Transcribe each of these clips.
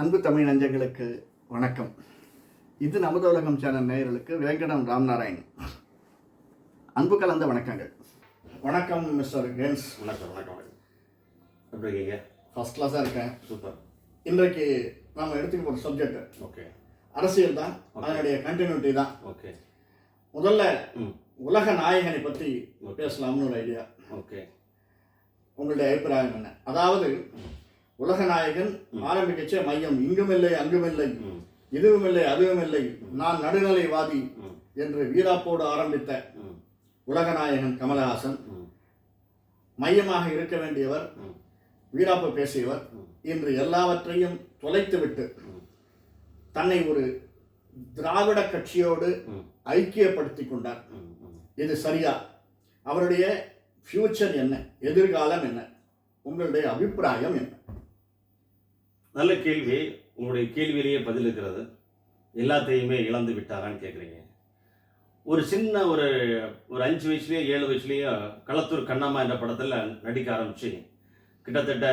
அன்பு தமிழ் நெஞ்சங்களுக்கு வணக்கம். இது நமது உலகம் சேனல் நேயர்களுக்கு வேங்கடம் ராம்நாராயண். அன்பு கலந்த வணக்கங்கள். வணக்கம் மிஸ்டர் கேன்ஸ் வணக்கம் வணக்கம். வணக்கம் எப்படி இருக்கீங்க? ஃபர்ஸ்ட் கிளாஸாக இருக்கேன். சூப்பர். இன்றைக்கு நாம் எடுத்துக்க ஒரு சப்ஜெக்ட் ஓகே. அரசியல் தான். அதனுடைய கண்டினியூட்டி தான். ஓகே. முதல்ல உலக நாயகனை பற்றி பேசலாம்னு ஒரு ஐடியா ஓகே. உங்களுடைய அபிப்பிராயம் என்ன? அதாவது உலக நாயகன் ஆரம்பிக்கச்சே மையம். இங்குமில்லை அங்குமில்லை ம். இதுவுமில்லை அதுவுமில்லை நான் நடுநிலைவாதி என்று வீராப்போடு ஆரம்பித்த உலகநாயகன் கமலஹாசன் மையமாக இருக்க வேண்டியவர் வீராப்பு பேசியவர். இன்று எல்லாவற்றையும் தொலைத்துவிட்டு. தன்னை ஒரு திராவிட கட்சியோடு ஐக்கியப்படுத்தி கொண்டார். இது சரியா? அவருடைய ஃபியூச்சர் என்ன? எதிர்காலம் என்ன? உங்களுடைய அபிப்பிராயம் என்ன? நல்ல கேள்வி. உங்களுடைய கேள்வியிலேயே பதில் இருக்கிறது. எல்லாத்தையுமே இழந்து விட்டாரான்னு கேட்குறீங்க ஒரு சின்ன ஒரு ஒரு அஞ்சு வயசுலேயோ ஏழு வயசுலேயோ களத்தூர் கண்ணம்மா என்ற படத்தில் நடிக்க ஆரம்பித்து கிட்டத்தட்ட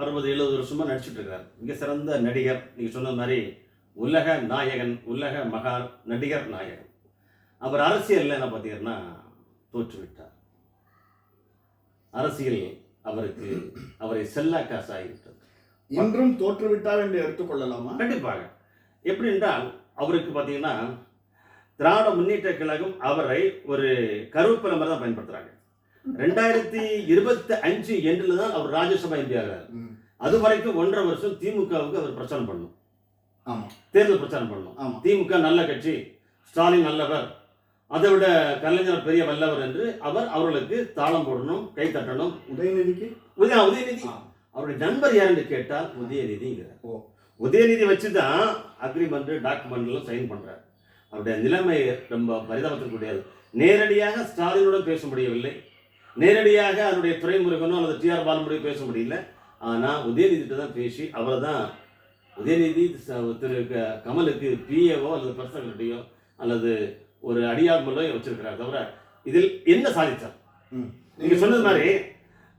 அறுபது எழுபது வருஷமாக நடிச்சிட்ருக்கார் மிக சிறந்த நடிகர். நீங்கள் சொன்ன மாதிரி உலக நாயகன் உலக மகா நடிகர் நாயகன். அவர் அரசியலில் என்ன பார்த்தீங்கன்னா தோற்றுவிட்டார். அரசியல் அவருக்கு அவரை செல்லா காசாகிவிட்டது இன்றும் தோற்றுவிட்டார் என்று எடுத்துக்கொள்ளலாமா? கண்டிப்பாக. எப்படி என்றால் அவருக்கு பார்த்தீங்கன்னா திராவிட முன்னேற்ற கழகம் அவரை ஒரு கருவேப்பிலை மாதிரி தான் பயன்படுத்துறாங்க. ரெண்டாயிரத்தி இருபத்தி அஞ்சு எண்டில் தான் அவர் ராஜ்யசபா எம்பி ஆகிறார். ம். அது வரைக்கும் ஒன்றரை வருஷம் திமுகவுக்கு அவர் பிரச்சாரம் பண்ணணும். ஆமா. தேர்தல் பிரச்சாரம் பண்ணணும். ஆமா. திமுக நல்ல கட்சி ஸ்டாலின் நல்லவர் அதை விட கலைஞர் பெரிய வல்லவர் என்று அவர் அவர்களுக்கு தாளம் போடணும் கை தட்டணும். உதயநிதிக்கு? உதய உதயநிதி. அவருடைய நண்பர் யாருன்னு கேட்டால் உதயநிதிங்கிறார். ஓ. உதயநிதி வச்சு தான் அக்ரிமெண்ட் டாக்குமெண்ட்லாம் சைன் பண்றார். அவருடைய நிலைமை ரொம்ப பரிதாபத்திற்குரியது. நேரடியாக ஸ்டாலினுடன் பேச முடியவில்லை. நேரடியாக அவருடைய துறைமுருகனோ அல்லது டிஆர் பாலமுடியோ பேச முடியல. ஆனால் உதயநிதிட்ட தான் பேசி அவரை தான் உதயநிதி திரு கமலுக்கு பிஏவோ அல்லது பர்சனல்கிட்டையோ அல்லது ஒரு அடியார் மூலோ வச்சிருக்கிறார் தவிர இதில் என்ன சாதித்தார் ம். நீங்க சொன்னது மாதிரி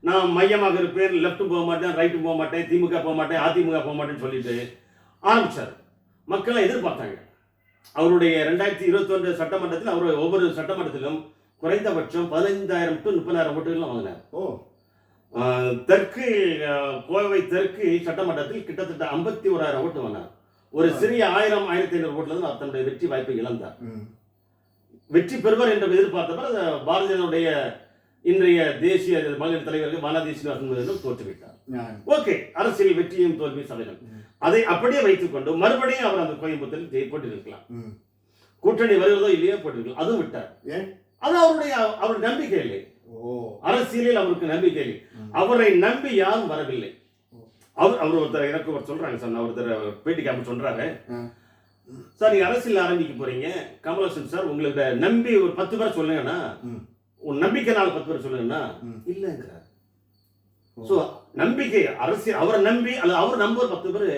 நான் மையமாக இருப்பேன் லெஃப்ட்டும் போக மாட்டேன் ரைட்டும் போக மாட்டேன் திமுக போக மாட்டேன் அதிமுக போக மாட்டேன்னு சொல்லிட்டு ஆரம்பிச்சார். மக்கள் எதிர்பார்த்தாங்க. அவருடைய ரெண்டாயிரத்தி இருபத்தொன்று சட்டமன்றத்தில் அவர் ஒவ்வொரு சட்டமன்றத்திலும் குறைந்தபட்சம் பதினைந்தாயிரம் டு முப்பதாயிரம் ஓட்டுகள் வாங்கினார். ஓ. தெற்கு கோவை தெற்கு சட்டமன்றத்தில் கிட்டத்தட்ட ஐம்பத்தி ஓராயிரம் ஓட்டு வாங்கினார். ஒரு சிறிய ஆயிரம் ஆயிரத்தி ஐநூறு ஓட்டுல இருந்து தன்னுடைய வெற்றி வாய்ப்பை இழந்தார். வெற்றி பெறுவர் என்று எதிர்பார்த்தவர் பாரதியனுடைய இன்றைய தேசிய மகளிர் தலைவர்கள் பாலாஜி சீனிவாசன் தோற்றுவிட்டார். ஓகே அரசியல் வெற்றியும் தோல்வியும் சதவீதம். அதை அப்படியே வைத்துக்கொண்டு மறுபடியும் அவர் அந்த கோயம்புத்தூரில் போட்டிருக்கலாம். கூட்டணி வருவதோ இல்லையோ போட்டிருக்கலாம். அதுவும் விட்டார். அது அவருடைய அவர் நம்பிக்கை இல்லை. ஓ. அரசியலில் அவருக்கு நம்பிக்கை இல்லை. அவரை நம்பி யாரும் வரவில்லை. அவர் அவர் ஒருத்தர் எனக்கு ஒரு சொல்றாங்க சார். ஒருத்தர் பேட்டி காம சொல்றாரு. சார் நீங்க அரசியல் ஆரம்பிக்க போறீங்க. கமலஹாசன் சார் உங்களோட நம்பி ஒரு பத்து பேர் சொல்லுங்கன்னா உன் நம்பிக்கைனால பத்து பேர் சொல்லுங்கன்னா. இல்லைங்கிறார். ஸோ நம்பிக்கை அரசியல் அவரை நம்பி அல்லது அவர் நம்ப ஒரு பத்து பேர்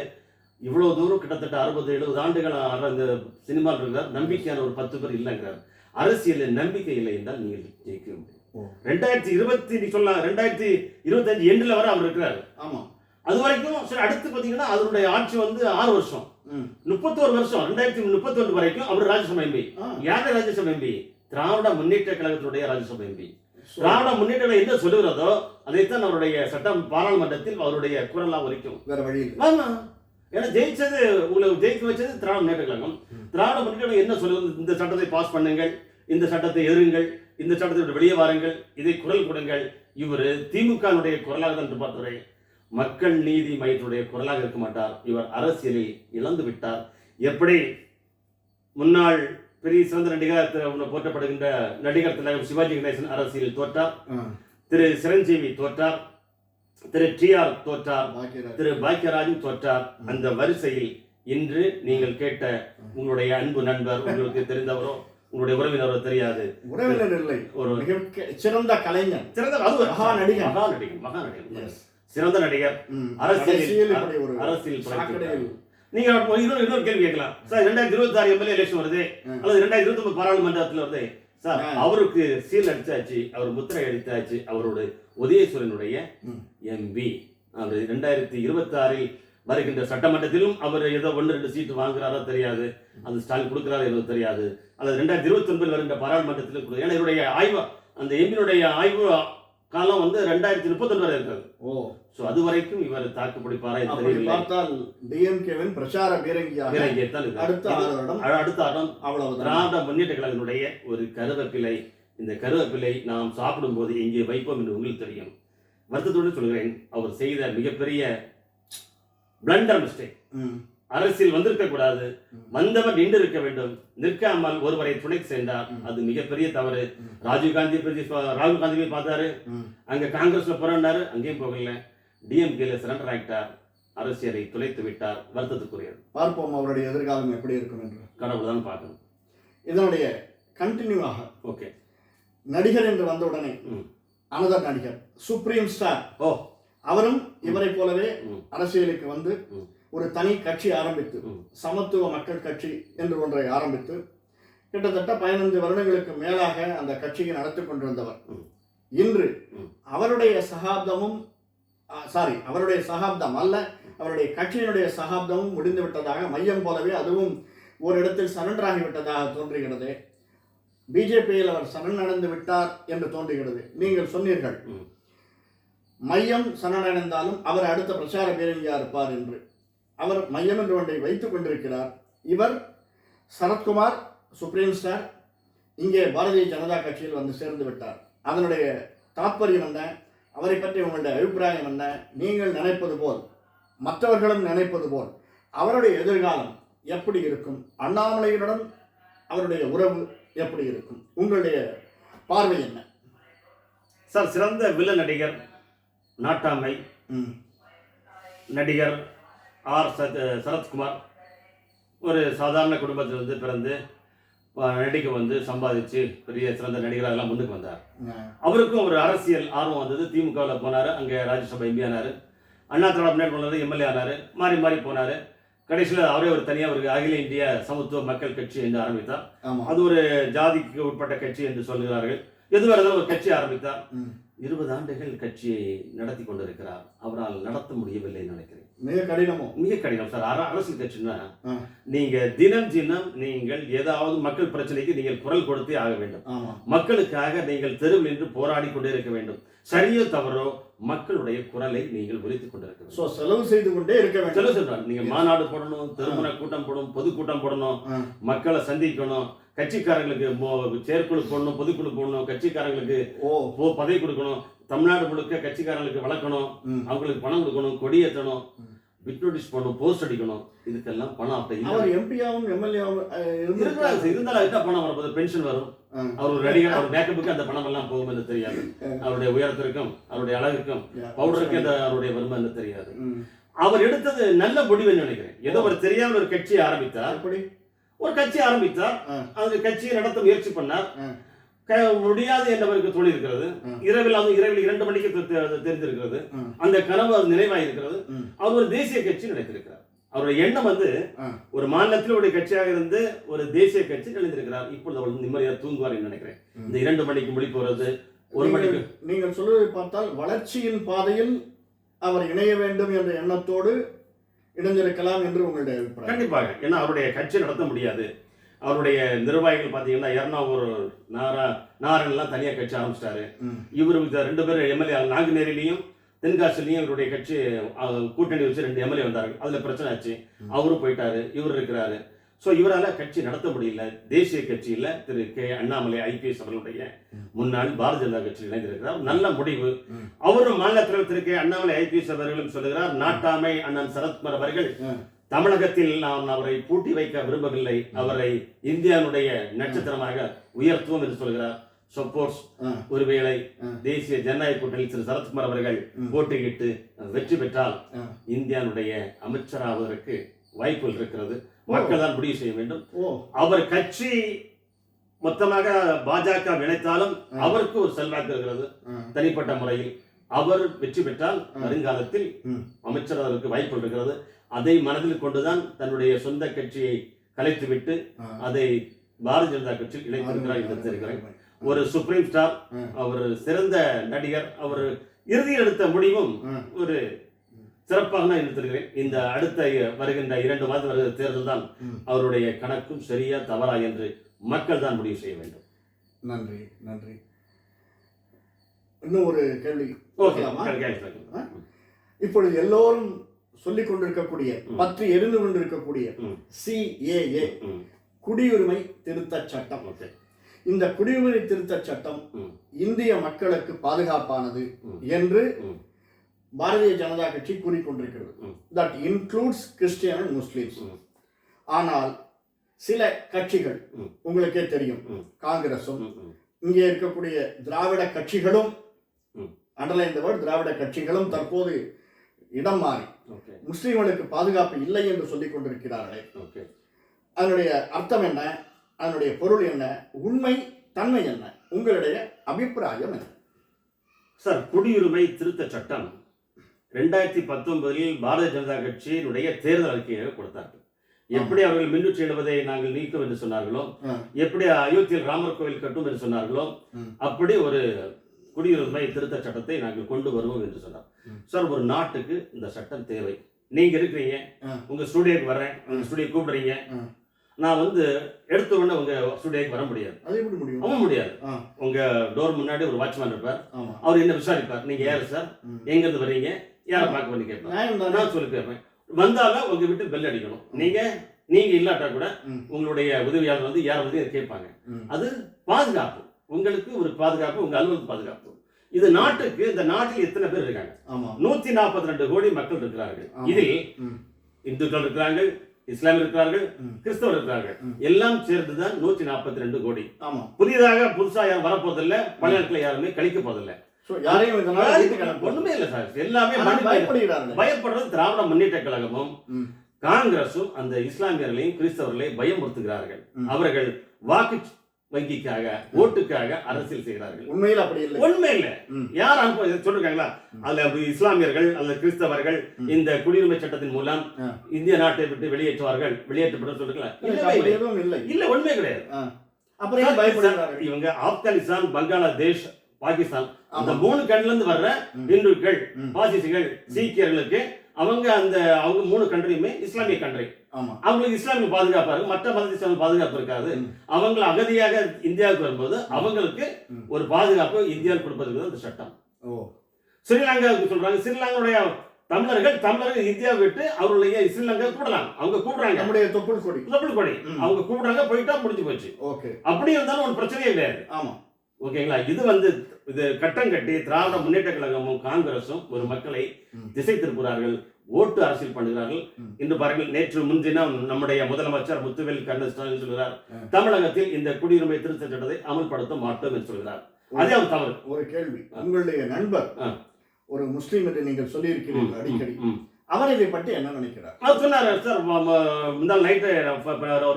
இவ்வளவு தூரம் கிட்டத்தட்ட அறுபது எழுபது ஆண்டுகள் ஆற அந்த சினிமாவில் இருக்கிறார் நம்பிக்கையான ஒரு பத்து பேர் இல்லைங்கிறார் அரசியலில் நம்பிக்கை இல்லை என்றால் நீங்கள் ஜெயிக்க முடியும். ரெண்டாயிரத்தி இருபத்தி நீ சொல்லலாம் ரெண்டாயிரத்தி இருபத்தஞ்சு எண்டுல வரை அவர் இருக்கிறார் ஆமா அது வரைக்கும் சரி அடுத்து பார்த்தீங்கன்னா அதனுடைய ஆட்சி வந்து ஆறு வருஷம். முப்பத்தோரு வருஷம் ரெண்டாயிரத்தி முப்பத்தொன்று வரைக்கும் அவர் ராஜ்யசபா எம்பி. யாரு ராஜ்யசபா எம்பி திராவிட முன்னேற்ற கழகத்தினுடைய ராஜ்யசபா எம்பி. திராவிட முன்னேற்ற என்ன சொல்லுகிறதோ அதைத்தான் அவருடைய சட்டம் பாராளுமன்றத்தில் அவருடைய குரலா ஒலிக்கும். வேற வழி ஆமா. ஏன்னா ஜெயிச்சது உங்களை ஜெயிக்க வச்சது திராவிட முன்னேற்ற கழகம். திராவிட முன்னேற்ற என்ன சொல்லுவது இந்த சட்டத்தை பாஸ் பண்ணுங்கள் இந்த சட்டத்தை எதிருங்கள் இந்த சட்டத்தை வெளியே வாருங்கள் இதை குரல் கொடுங்கள். இவர் திமுகனுடைய குரலாக தான் இருப்பார் மக்கள் நீதி மையத்தினுடைய குரலாக இருக்க மாட்டார். இவர் அரசியலில் இழந்து விட்டார். எப்படி? முன்னாள் பெரிய சிறந்த நடிகர் போற்றப்படுகின்ற நடிகர் திலகம் சிவாஜி கணேசன் அரசியலில் தோற்றார். திரு சிரஞ்சீவி தோற்றார். திரு டிஆர் தோற்றார். பாக்கியராஜ். திரு பாக்கியராஜும் தோற்றார். அந்த வரிசையில் இன்று நீங்கள் கேட்ட உங்களுடைய அன்பு நண்பர் உங்களுக்கு தெரிந்தவரோ உங்களுடைய உறவினரோ தெரியாது. உறவினர் இல்லை. ஒரு சிறந்த கலைஞர் சிறந்த அது மகா நடிகர். மகா நடிகர் மகா நடிகர். சிறந்த நடிகர். அரசியல் அரசியல் நீங்க இன்னொரு இன்னொரு கேள்வி கேட்கலாம் சார் ரெண்டாயிரத்தி இருபத்தி ஆறு எம்எல்ஏ எலெக்ஷன் வருது. அல்லது ரெண்டாயிரத்தி இருபத்தி ஒன்பது பாராளுமன்றத்தில் வருது சார். அவருக்கு சீல் அடிச்சாச்சு அவர் முத்திரை அடித்தாச்சு அவரோட உதயசூரனுடைய. எம்பி அவர் ரெண்டாயிரத்தி இருபத்தி ஆறில் வருகின்ற சட்டமன்றத்திலும் அவர் ஏதோ ஒன்று ரெண்டு சீட்டு வாங்குறாரோ தெரியாது அந்த ஸ்டாலின் கொடுக்குறாரோ ஏதோ தெரியாது அல்லது ரெண்டாயிரத்தி இருபத்தி ஒன்பதில் வருகின்ற பாராளுமன்றத்திலும் ஏன்னா இவருடைய ஆய்வு அந்த எம்பியினுடைய ஆய்வு காலம் வந்து ரெண்டாயிரத்தி முப்பத்தொன்று வரை இருக்கிறது ஓ. ஸோ அது வரைக்கும் இவர் தாக்கு பிடிப்பாரா பார்த்தால் டிஎம்கேவின் பிரச்சார இருக்கிறார். அடுத்த ஆறு வருடம் அடுத்த ஆடம் அவ்வளவுதான். திராவிட முன்னேற்ற கழகத்தினுடைய ஒரு கருவேப்பிலை இந்த கருவேப்பிலை நாம் சாப்பிடும்போது எங்கே வைப்போம் என்று உங்களுக்கு தெரியும். வருத்தத்தோடு சொல்கிறேன் அவர் செய்த மிகப்பெரிய பிளண்டர் மிஸ்டேக் அரசியல் வந்திருக்க கூடாது. வந்தவர் நின்று இருக்க வேண்டும். நிற்காமல் ஒருவரை துணை சென்றார். அது மிகப்பெரிய தவறு. ம். ராஜீவ் காந்தி பற்றி சொ- ராகுல் காந்தி போய் பார்த்தாரு. அங்க காங்கிரஸ்ல போராடினாரு அங்கேயும் போகல. டிஎம்கேல சரண்டர் ஆகிட்டார். அரசியலை துளைத்து விட்டார். வருத்தத்துக்குரியது பார்ப்போம் அவருடைய எதிர்காலம் எப்படி இருக்கும் என்று. கடவுள் தான் பார்க்கணும். இதனுடைய கண்டினியூவாக ஓகே. நடிகர் என்று வந்தவுடனே ம். அனதர் நடிகர் சுப்ரீம் ஸ்டார் ஓ. அவரும் இவரைப் போலவே. அரசியலுக்கு வந்து. ஒரு தனி கட்சி ஆரம்பித்து. சமத்துவ மக்கள் கட்சி என்று ஒன்றை ஆரம்பித்து கிட்டத்தட்ட பதினைந்து வருடங்களுக்கு மேலாக அந்த கட்சியை நடத்தி கொண்டிருந்தவர். இன்று. அவருடைய சகாப்தமும் சாரி அவருடைய சகாப்தம் அல்ல அவருடைய கட்சியினுடைய சகாப்தமும் முடிந்து விட்டதாக மையம் போலவே அதுவும் ஒரு இடத்தில் சரண்டராகி விட்டதாக தோன்றுகிறது பிஜேபியில் அவர் சரணடைந்து விட்டார் என்று தோன்றுகிறது நீங்கள் சொன்னீர்கள். மையம் சரணடைந்தாலும் அவர் அடுத்த பிரச்சார பேரணியா இருப்பார் என்று அவர் மையம் என்று ஒன்றை வைத்துக் கொண்டிருக்கிறார். இவர் சரத்குமார் சுப்ரீம் ஸ்டார் இங்கே பாரதிய ஜனதா கட்சியில் வந்து சேர்ந்து விட்டார். அதனுடைய தாற்பயம் என்ன? அவரை பற்றி உங்களுடைய அபிப்பிராயம் என்ன? நீங்கள் நினைப்பது போல் மற்றவர்களும் நினைப்பது போல் அவருடைய எதிர்காலம் எப்படி இருக்கும்? அண்ணாமலையுடன் அவருடைய உறவு எப்படி இருக்கும்? உங்களுடைய பார்வை என்ன? சார் சிறந்த வில்ல நடிகர் நாட்டாமை நடிகர் ஆர் சத் சரத்குமார் ஒரு சாதாரண குடும்பத்திலிருந்து பிறந்து நடிக்க வந்து சம்பாதிச்சு பெரிய சிறந்த நடிகராக எல்லாம் முன்னுக்கு வந்தார். அவருக்கும் ஒரு அரசியல் ஆர்வம் வந்தது. திமுகவில் போனார் அங்கே ராஜ்யசபா எம்பி ஆனார். அண்ணா திராவிட முன்னேற்ற எம்எல்ஏ ஆனார். மாறி மாறி போனார். கடைசியில் அவரே ஒரு தனியாக ஒரு அகில இந்திய சமத்துவ மக்கள் கட்சி என்று ஆரம்பித்தார். அது ஒரு ஜாதிக்கு உட்பட்ட கட்சி என்று சொல்கிறார்கள் எதுவாக இருந்தாலும் ஒரு கட்சி ஆரம்பித்தார். இருபது ஆண்டுகள் கட்சியை நடத்தி கொண்டிருக்கிறார். அவரால் நடத்த முடியவில்லை நினைக்கிறேன். மிக கடினமோ? மிக கடினம் சார். அர- அரசியல் கட்சின்னா. நீங்க தினம் தினம் நீங்கள் ஏதாவது மக்கள் பிரச்சனைக்கு நீங்கள் குரல் கொடுத்தே ஆக வேண்டும். மக்களுக்காக நீங்கள் தெருவில் நின்று போராடி கொண்டே இருக்க வேண்டும். சரியோ தவறோ மக்களுடைய குரலை நீங்கள் ஒலித்துக் கொண்டிருக்க சோ செலவு செய்து கொண்டே இருக்க வேண்டும். சொல்ல சொல்றாங்க நீங்க மாநாடு போடணும் திருமண கூட்டம் போடணும் பொதுக்கூட்டம் போடணும். மக்களை சந்திக்கணும் கட்சிக்காரங்களுக்கு செயற்குழு போடணும் பொதுக்குழு போடணும் கட்சிக்காரங்களுக்கு ஓ. பதவி கொடுக்கணும் தமிழ்நாடு முழுக்க கட்சிக்காரங்களுக்கு வளர்க்கணும். அவங்களுக்கு பணம் கொடுக்கணும் கொடி ஏற்றணும் ம். பிட் நோட்டீஸ் போடணும் போஸ்ட் அடிக்கணும். இதுக்கெல்லாம் பணம் அப்படி இல்லை. அவர் எம்பியாவும் எம்எல்ஏவும். இருந்தாலும் என்ன பணம் வரப்போகுது பென்ஷன் வரும். அவர் ஒரு நடிகர் அவர் மேக்கப்புக்கு அந்த பணம் எல்லாம் போகும் என்று தெரியாது. அவருடைய உயரத்திற்கும் அவருடைய அழகுக்கும் பவுடருக்கு அந்த அவருடைய வருமானம் என்று தெரியாது. அவர் எடுத்தது நல்ல முடிவுன்னு நினைக்கிறேன். ஏதோ ஒரு தெரியாம ஒரு கட்சியை ஆரம்பித்தார். எப்படி? ஒரு கட்சி ஆரம்பித்தார். அந்த கட்சியை நடத்த முயற்சி பண்ணார் முடியாது இருக்கிறது ஆ. இரவில் அது இரவில் இரண்டு மணிக்கு தெரிந்திருக்கிறது. அந்த கனவு அது நினைவாயிருக்கிறது ம். அவர் ஒரு தேசிய கட்சி நினைத்திருக்கிறார் அவருடைய எண்ணம் வந்து. ஒரு மாநிலத்தில் ஒரு கட்சியாக இருந்து ஒரு தேசிய கட்சி நினைந்திருக்கிறார் இப்பொழுது அவர் நிம்மதியாக தூங்குவார் என்று நினைக்கிறேன். இந்த இரண்டு மணிக்கு முழிப்பு வருவது ஒரு மணிக்கு நீங்கள் சொல்வதை பார்த்தால் வளர்ச்சியின் பாதையில் அவர் இணைய வேண்டும் என்ற எண்ணத்தோடு இணைந்திருக்கலாம் என்று உங்களுடைய அபிப்பிராயம். கண்டிப்பாக. ஏன்னா அவருடைய கட்சி நடத்த முடியாது. அவருடைய நிர்வாகிகள் பார்த்தீங்கன்னா எர்ணாவூர் நாரா நாரன்லாம் தனியாக கட்சி ஆரம்பிச்சிட்டாரு. ம். இவரு இந்த ரெண்டு பேர் எம்எல்ஏ நாங்குநேரிலையும் தென்காசிலையும் இவருடைய கட்சி கூட்டணி வச்சு ரெண்டு எம்எல்ஏ வந்தார்கள் அதில் பிரச்சனை ஆச்சு. அவரும் போயிட்டாரு. இவர் இருக்கிறாரு. ஸோ இவரால் கட்சி நடத்த முடியல தேசிய கட்சியில் திரு கே அண்ணாமலை ஐபிஎஸ் அவர்களுடைய. முன்னாள் பாரதிய ஜனதா கட்சியில் இணைந்திருக்கிறார் நல்ல முடிவு. அவரும் மாநில தலைவர் திரு கே அண்ணாமலை ஐபிஎஸ் அவர்களும் சொல்லுகிறார் நாட்டாமை அண்ணன் சரத்குமார் அவர்கள். தமிழகத்தில் நாம் அவரை பூட்டி வைக்க விரும்பவில்லை அவரை இந்தியாவுடைய நட்சத்திரமாக உயர்த்துவோம் என்று சொல்கிறார் சப்போர்ட்ஸ் ஆ. ஒருவேளை. தேசிய ஜனநாயக கூட்டணியில் திரு சரத்குமார் அவர்கள். போட்டியிட்டு வெற்றி பெற்றால். இந்தியாவுடைய அமைச்சராவதற்கு வாய்ப்புகள் இருக்கிறது மக்கள் தான் முடிவு செய்ய வேண்டும் அவர் கட்சி மொத்தமாக பாஜக இணைத்தாலும் ஆ. அவருக்கு ஒரு செல்வாக்கு இருக்கிறது. தனிப்பட்ட முறையில் அவர் வெற்றி பெற்றால். வருங்காலத்தில் ம். அமைச்சராவதற்கு வாய்ப்பு இருக்கிறது அதை மனதில் கொண்டுதான் தன்னுடைய சொந்த கட்சியை கலைத்துவிட்டு. அதை பாரதிய ஜனதா கட்சியில் அருமை. ஒரு சுப்ரீம் ஸ்டார். அவர் சிறந்த நடிகர் அவர் இறுதியில் எடுத்த முடிவும். ஒரு சிறப்பாக நான் எடுத்திருக்கிறேன் இந்த அடுத்த வருகின்ற இரண்டு மாதம் வருகிற தேர்தல் தான். அவருடைய கணக்கும் சரியா தவறா என்று மக்கள் தான் முடிவு செய்ய வேண்டும் நன்றி நன்றி இன்னும் ஒரு கேள்வி? இப்பொழுது எல்லோரும் சொல்லிக் கொண்டிருக்கக்கூடிய. பற்றி எரிந்து கொண்டிருக்கக்கூடிய. சிஏஏ குடியுரிமை திருத்தச் சட்டம் இந்த குடியுரிமை திருத்தச் சட்டம். இந்திய மக்களுக்கு பாதுகாப்பானது. என்று. பாரதிய ஜனதா கட்சி கூறிக்கொண்டிருக்கிறது. That includes Christian and Muslims. ஆனால் சில கட்சிகள். உங்களுக்கே தெரியும். ம். காங்கிரசும் ம், ம், இங்கே இருக்கக்கூடிய திராவிட கட்சிகளும். அண்டர்லைன் வேர்ட் திராவிட கட்சிகளும் தற்போது இடம் மாறி முஸ்லிம்களுக்கு பாதுகாப்பு இல்லை என்று சொல்லிக் கொண்டிருக்கிறார்களே. ஓகே. அதனுடைய அர்த்தம் என்ன? அதனுடைய பொருள் என்ன? உண்மை தன்மை என்ன? உங்களுடைய அபிப்பிராயம் என்ன? சார் குடியுரிமை திருத்த சட்டம் ரெண்டாயிரத்தி பத்தொன்பதில் பாரதிய ஜனதா கட்சியினுடைய தேர்தல் அறிக்கையாக கொடுத்தார்கள் எப்படி அவர்கள் மின்னூற்றி எழுபதை நாங்கள் நீக்கும் என்று சொன்னார்களோ. எப்படி அயோத்தியில் ராமர் கோவில் கட்டும் என்று சொன்னார்களோ. அப்படி ஒரு குடியுரிமை திருத்த சட்டத்தை நாங்கள் கொண்டு வருவோம் என்று சொன்னார். சார் ஒரு நாட்டுக்கு இந்த சட்டம் தேவை நீங்க இருக்கிறீங்க. உங்க ஸ்டுடியோக்கு வர்றேன் உங்க ஸ்டுடியோ கூப்பிடுறீங்க. நான் வந்து எடுத்த உடனே உங்க ஸ்டுடியோக்கு வர முடியாது அவன் முடியாது. உங்க டோர் முன்னாடி ஒரு வாட்ச்மேன் இருப்பார் அவர் என்ன விசாரிப்பார் நீங்க யாரு சார். எங்க இருந்து வர்றீங்க யாரை பார்க்க பண்ணி தானே. நான் சொல்லி கேட்பேன் வந்தாலும் உங்க வீட்டு பெல் அடிக்கணும். நீங்க நீங்க இல்லாட்டா கூட. உங்களுடைய உதவியாளர் வந்து யார் வந்து கேட்பாங்க. அது பாதுகாப்பு. உங்களுக்கு ஒரு பாதுகாப்பு உங்க அலுவலக பாதுகாப்பு. இது நாட்டுக்கு இந்த நாட்டில் எத்தனை பேர் இருக்காங்க? நூத்தி நாற்பத்தி ரெண்டு கோடி மக்கள் இருக்கிறார்கள். இதில். இந்துக்கள் இருக்கிறார்கள் இஸ்லாமியர் இருக்கிறார்கள். கிறிஸ்தவர் இருக்கிறார்கள். எல்லாம் சேர்ந்துதான் நூத்தி நாற்பத்தி ரெண்டு கோடி. ஆமா. புதிதாக புதுசா யாரும் வரப்போதில்ல பழைய யாருமே கழிக்க போதில்லை யாரையும் இதனால ஒண்ணுமே இல்லை சார். எல்லாமே பயப்படுகிறார்கள் பயப்படுறது திராவிட முன்னேற்ற கழகமும். காங்கிரசும் அந்த இஸ்லாமியர்களையும் கிறிஸ்தவர்களையும் பயமுறுத்துகிறார்கள். அவர்கள் வாக்கு வங்கிக்காக ஓட்டுக்காக அரசியல் செய்கிறார்கள். உண்மையில் அப்படி இல்லை. உண்மை இல்ல. யார் அனுப்ப சொல்லிருக்காங்களா. அதுல அப்படி இஸ்லாமியர்கள் அல்லது கிறிஸ்தவர்கள். இந்த குடியுரிமை சட்டத்தின் மூலம். இந்திய நாட்டை விட்டு வெளியேற்றுவார்கள். வெளியேற்றப்படும் சொல்லிருக்கலாம் இல்லை எதுவும் இல்லை. இல்ல உண்மை கிடையாது. அப்புறம் இவங்க ஆப்கானிஸ்தான் பங்களாதேஷ் பாகிஸ்தான். அந்த. மூணு கண்ட்ல இருந்து வர்ற. இந்துக்கள் ம். பாசிசிகள் சீக்கியர்களுக்கு அவங்க அந்த அவங்க மூணு கண்ட்ரியுமே இஸ்லாமிய கண்ட்ரி. ஆமா. அவங்களுக்கு இஸ்லாமிய பாதுகாப்பா இருக்கும். மற்ற மதத்தை பாதுகாப்பு இருக்காது. அவங்களை அகதியாக இந்தியாவுக்கு வரும்போது அவங்களுக்கு. ஒரு பாதுகாப்பு இந்தியாவில் கொடுப்பதுக்கு தான் இந்த சட்டம். ஓ. ஸ்ரீலங்காவுக்கு சொல்றாங்க. ஸ்ரீலங்காவுடைய தமிழர்கள் தமிழர்கள் இந்தியாவை விட்டு அவருடைய ஸ்ரீலங்கா கூடலாம். அவங்க கூப்பிடுறாங்க நம்முடைய தொப்புள் கொடி. தொப்புள் கொடி. அவங்க கூப்பிடுறாங்க போயிட்டா முடிஞ்சு போச்சு. ஓகே. அப்படி இருந்தாலும் ஒரு பிரச்சனையே கிடையாது. ஆமா. ஓகேங்களா இது வந்து இது கட்டம் கட்டி திராவிட முன்னேற்ற கழகமும் காங்கிரசும் ஒரு மக்களை. திசை திருப்புகிறார்கள் ஓட்டு அரசியல் பண்ணுகிறார்கள். இன்று பாருங்கள் நேற்று முன்தினம் நம்முடைய முதலமைச்சர் முத்துவேல் கருணாநிதி ஸ்டாலின் சொல்கிறார். தமிழகத்தில் இந்த குடியுரிமை திருத்த சட்டத்தை அமல்படுத்த மாட்டோம் என்று சொல்கிறார் அதே ஒரு தவறு ஒரு கேள்வி உங்களுடைய நண்பர். ஒரு முஸ்லீம் என்று நீங்கள் சொல்லியிருக்கிறீர்கள் அடிக்கடி. அவர் இதை பற்றி என்ன நினைக்கிறார் அவர் சொன்னாரு சார் முந்தா நைட்டு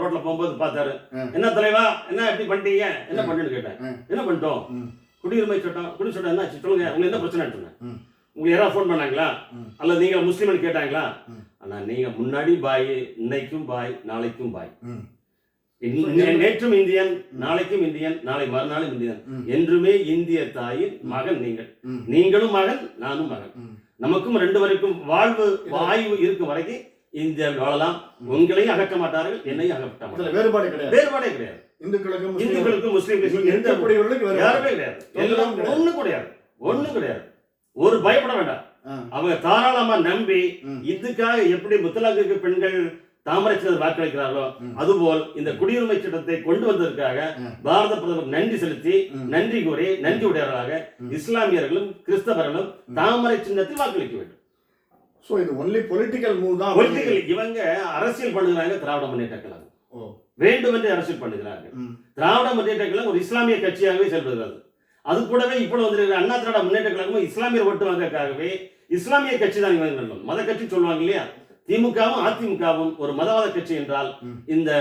ரோட்ல போகும்போது பார்த்தாரு. என்ன தலைவா என்ன எப்படி பண்ணிட்டீங்க என்ன. பண்ணுன்னு கேட்டேன். என்ன பண்ணிட்டோம். குடியுரிமை சட்டம் குடியுரிமை சட்டம் என்ன சொல்லுங்க உங்களுக்கு என்ன பிரச்சனை சொன்னேன். உங்களுக்கு யாராவது ஃபோன் பண்ணாங்களா. அல்லது நீங்க முஸ்லீம்னு கேட்டாங்களா. ஆனா நீங்க முன்னாடி பாய் இன்னைக்கும் பாய் நாளைக்கும் பாய் நேற்றும் இந்தியன் நாளைக்கும் இந்தியன் நாளை மறுநாளும் இந்தியன். என்றுமே இந்திய தாயின் மகன் நீங்கள். நீங்களும் மகன் நானும் மகன். நமக்கும் ரெண்டு வரைக்கும் வாழ்வு வாய்வு இருக்கும் வரைக்கும் இந்தியாவில் வாழலாம். உங்களையும் அகற்ற மாட்டார்கள் என்னையும் அகற்ற மாட்டார்கள். வேறுபாடு கிடையாது. வேறுபாடே கிடையாது. இந்துக்களுக்கும் முஸ்லீம்களுக்கும் இந்துக்களுக்கும் முஸ்லீம்களுக்கும் எந்த யாருமே கிடையாது. எல்லாம். ஒண்ணும் கிடையாது. ஒண்ணும் கிடையாது. ஒரு பயப்பட வேண்டாம். அவங்க தாராளமா நம்பி. இதுக்காக எப்படி முத்தலாக்கு பெண்கள் தாமரை சிலர் வாக்களிக்கிறார்களோ. அதுபோல் இந்த குடியுரிமை சட்டத்தை கொண்டு வந்ததற்காக. பாரத பிரதமர் நன்றி செலுத்தி. நன்றி கூறி நன்றி உடையவர்களாக. இஸ்லாமியர்களும் கிறிஸ்தவர்களும் தாமரை சின்னத்தில் வாக்களிக்க வேண்டும் சோ இது ஒன்லி பொலிட்டிக்கல் மூவ் தான் பொலிட்டிக்கல் இவங்க அரசியல் பண்ணுகிறாங்க திராவிட முன்னேற்ற கழகம் ஓ வேண்டுமென்று அரசியல் பண்ணுகிறார்கள். திராவிட முன்னேற்ற கழகம் ஒரு இஸ்லாமிய கட்சியாகவே செயல்படுகிறது அது கூடவே இப்போ வந்திருக்கிற அண்ணா திராவிட முன்னேற்ற கழகமும் இஸ்லாமியர் ஓட்டு வாங்கக்காகவே இஸ்லாமிய கட்சி தான் இவங்க. மத கட்சி சொல்லுவாங்க இல்லையா திமுகவும் அதிமுகவும் ஒரு மதவாத கட்சி என்றால். இந்த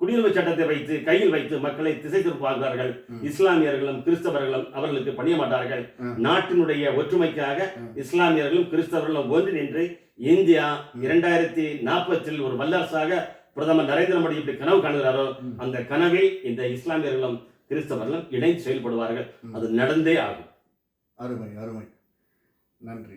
குடியுரிமை சட்டத்தை வைத்து கையில் வைத்து மக்களை திசை திருப்பார்கள். இஸ்லாமியர்களும் கிறிஸ்தவர்களும் அவர்களுக்கு பணிய மாட்டார்கள். நாட்டினுடைய ஒற்றுமைக்காக. இஸ்லாமியர்களும் கிறிஸ்தவர்களும் ஒன்று நின்று இந்தியா இரண்டாயிரத்தி நாற்பத்தில் ஒரு வல்லரசாக பிரதமர் நரேந்திர மோடி இப்படி கனவு காணுகிறாரோ. அந்த கனவில் இந்த இஸ்லாமியர்களும் கிறிஸ்தவர்களும் இணைந்து செயல்படுவார்கள். அது நடந்தே ஆகும் அருமை அருமை நன்றி